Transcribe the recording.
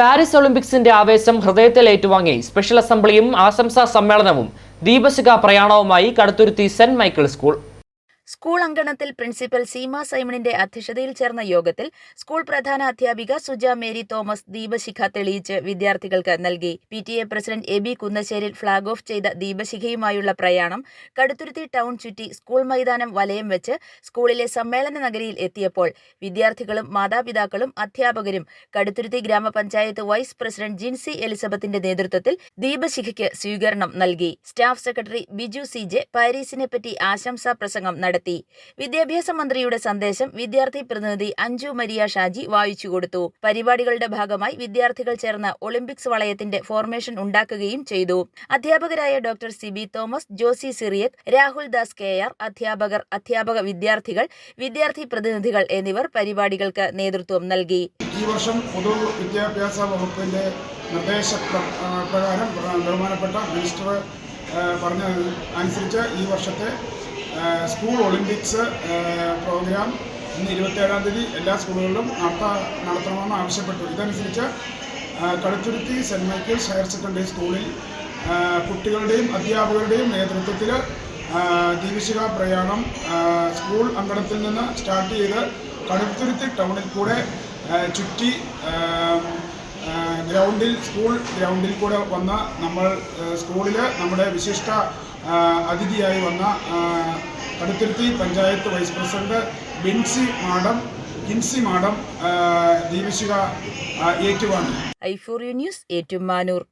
Paris ഒളിമ്പിക്സിന്റെ ആവേശം ഹൃദയത്തിൽ ഏറ്റുവാങ്ങി. സ്പെഷ്യൽ അസംബ്ലിയും ആശംസാ സമ്മേളനവും ദീപശിഖ പ്രയാണവുമായി Kaduthuruthy saint Michael school. School അങ്കണത്തിൽ പ്രിൻസിപ്പൽ സീമ സൈമണിന്റെ അധ്യക്ഷതയിൽ ചേർന്ന യോഗത്തിൽ സ്കൂൾ പ്രധാന അധ്യാപിക സുജ മേരി തോമസ് ദീപശിഖ തെളിയിച്ച് വിദ്യാർത്ഥികൾക്ക് നൽകി. P T A president A B Kunnasseril flag off ചെയ്ത ദീപശിഖയുമായുള്ള പ്രയാണം കടുത്തുരുത്തി ടൗൺ ചുറ്റി സ്കൂൾ മൈതാനം വലയം വെച്ച് സ്കൂളിലെ സമ്മേളന നഗരിയിൽ എത്തിയപ്പോൾ വിദ്യാർത്ഥികളും മാതാപിതാക്കളും അധ്യാപകരും കടുത്തുരുത്തി ഗ്രാമപഞ്ചായത്ത് വൈസ് പ്രസിഡന്റ് ജിൻസി എലിസബത്തിന്റെ നേതൃത്വത്തിൽ ദീപശിഖയ്ക്ക് സ്വീകരണം നൽകി. Staff secretary Biju C J പാരീസിനെ പറ്റി ആശംസാ പ്രസംഗം നടത്തി. വിദ്യാഭ്യാസ മന്ത്രിയുടെ സന്ദേശം വിദ്യാർത്ഥി പ്രതിനിധി അഞ്ജു മരിയ ഷാജി വായിച്ചു കൊടുത്തു. പരിപാടികളുടെ ഭാഗമായി വിദ്യാർത്ഥികൾ ചേർന്ന് ഒളിമ്പിക്സ് വളയത്തിന്റെ ഫോർമേഷൻ ഉണ്ടാക്കുകയും ചെയ്തു. അധ്യാപകരായ doctor Siby Thomas Josy Cyriac Rahul Das K R അധ്യാപകർ അധ്യാപക വിദ്യാർത്ഥികൾ വിദ്യാർത്ഥി പ്രതിനിധികൾ എന്നിവർ പരിപാടികൾക്ക് നേതൃത്വം നൽകി. ഈ വർഷം പൊതു വിദ്യാഭ്യാസ വകുപ്പിന്റെ നിർദ്ദേശ പ്രകാരം ബഹുമാനപ്പെട്ട മിനിസ്റ്റർ പറഞ്ഞ അനുസരിച്ച് ഈ വർഷത്തെ സ്കൂൾ ഒളിമ്പിക്സ് പ്രോഗ്രാം ഇന്ന് ഇരുപത്തേഴാം തീയതി എല്ലാ സ്കൂളുകളിലും നടത്താ നടത്തണമെന്ന് ആവശ്യപ്പെട്ടു. ഇതനുസരിച്ച് ആ, saint saint Michael's higher secondary സ്കൂളിൽ കുട്ടികളുടെയും അധ്യാപകരുടെയും നേതൃത്വത്തിൽ ദീപശിഖ പ്രയാണം സ്കൂൾ അങ്കണത്തിൽ നിന്ന് സ്റ്റാർട്ട് ചെയ്ത് കടുത്തുരുത്തി ടൗണിൽ കൂടെ ചുറ്റി ഗ്രൗണ്ടിൽ സ്കൂൾ ഗ്രൗണ്ടിൽ കൂടെ വന്ന നമ്മൾ സ്കൂളിൽ നമ്മുടെ വിശിഷ്ട അതിഥിയായി വന്ന Kaduthuruthy panchayat vice president Binsy madam Kinsy madam ദീപശിക ഏറ്റുവാണ് ഐഫോറിയ ന്യൂസ് ഏറ്റുമാനൂർ.